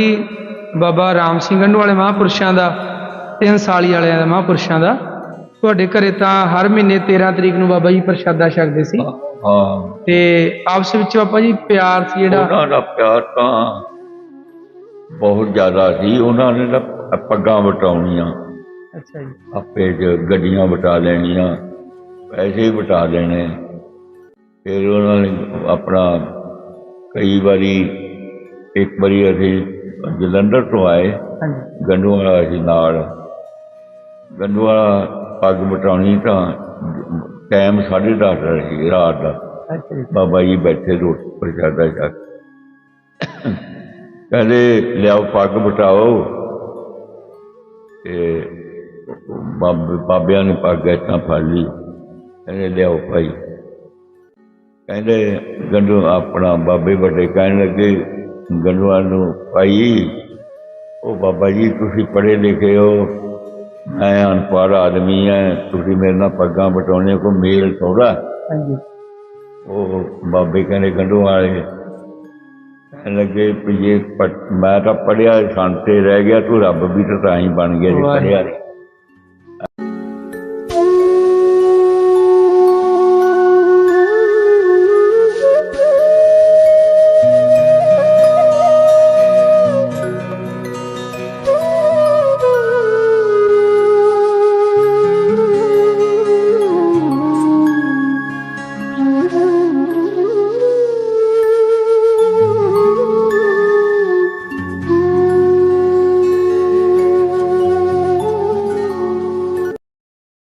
ਜੀ ਬਾਬਾ ਰਾਮ ਸਿੰਘ ਗੰਢੂ ਵਾਲੇ ਮਹਾਂਪੁਰਸ਼ਾਂ ਦਾ ਤਿੰਨ ਸਾਲੀ ਵਾਲਿਆਂ ਦਾ ਮਹਾਂਪੁਰਸ਼ਾਂ ਦਾ। ਤੁਹਾਡੇ ਘਰੇ ਤਾਂ ਹਰ ਮਹੀਨੇ 13 ਤਰੀਕ ਨੂੰ ਬਾਬਾ ਜੀ ਪ੍ਰਸ਼ਾਦਾ ਛਕਦੇ ਸੀ। ਹਾਂ ਤੇ ਆਪਸ ਵਿੱਚ ਬਾਬਾ ਜੀ ਪਿਆਰ ਸੀ ਜਿਹੜਾ ਉਹਨਾਂ ਦਾ ਪਿਆਰ ਤਾਂ ਬਹੁਤ ਜ਼ਿਆਦਾ ਸੀ। ਉਹਨਾਂ ਨੇ ਤਾਂ ਪੱਗਾਂ ਵਟਾਉਣੀਆਂ। ਅੱਛਾ ਜੀ। ਆਪੇ ਚ ਗੱਡੀਆਂ ਵਟਾ ਲੈਣੀਆਂ ਪੈਸੇ ਹੀ ਵਟਾ ਲੈਣੇ। ਫਿਰ ਉਹਨਾਂ ਨੇ ਆਪਣਾ ਕਈ ਵਾਰੀ ਇੱਕ ਵਾਰੀ ਅਸੀਂ ਜਲੰਧਰ ਤੋਂ ਆਏ। ਗੰਡੂ ਵਾਲਾ ਸੀ ਨਾਲ। ਗੰਡੂ ਵਾਲਾ ਪੱਗ ਵਟਾਉਣੀ ਤਾਂ ਟਾਈਮ ਸਾਢੇ ਦਸ ਦਾ ਸੀ ਰਾਤ ਦਾ। ਬਾਬਾ ਜੀ ਬੈਠੇ ਰੋਟੀ ਪ੍ਰਸ਼ਾਦਾ ਛਕ ਕਹਿੰਦੇ ਲਿਆਓ ਪੱਗ ਬਟਾਓ ਤੇ ਬਾਬੇ ਬਾਬਿਆਂ ਨੇ ਪੱਗ ਇੱਥਾਂ ਫੜ ਲਈ। ਕਹਿੰਦੇ ਲਿਆਓ ਭਾਈ। ਕਹਿੰਦੇ ਗੰਡੂ ਆਪਣਾ ਬਾਬੇ ਵੱਡੇ ਕਹਿਣ ਲੱਗੇ ਗੰਡੂਆਂ ਨੂੰ ਭਾਈ ਉਹ ਬਾਬਾ ਜੀ ਤੁਸੀਂ ਪੜ੍ਹੇ ਲਿਖੇ ਹੋ। ਮੈਂ ਅਨਪੜ੍ਹ ਆਦਮੀ ਹਾਂ ਤੁਸੀਂ ਮੇਰੇ ਨਾਲ ਪੱਗਾਂ ਬਟਾਉਣੇ ਕੋ ਮੇਲ ਥੋੜਾ ਹਾਂਜੀ। ਉਹ ਬਾਬੇ ਕਹਿੰਦੇ ਗੰਢੂ ਵਾਲੇ ਲੱਗੇ ਵੀ ਇਹ ਮੈਂ ਤਾਂ ਪੜਿਆ ਸੰਤੇ ਰਹਿ ਗਿਆ ਤੂੰ ਰੱਬ ਵੀ ਤਾਂ ਤਾਂ ਹੀ ਬਣ ਗਿਆ ਜੇ। ਪੜਿਆ ਨਹੀਂ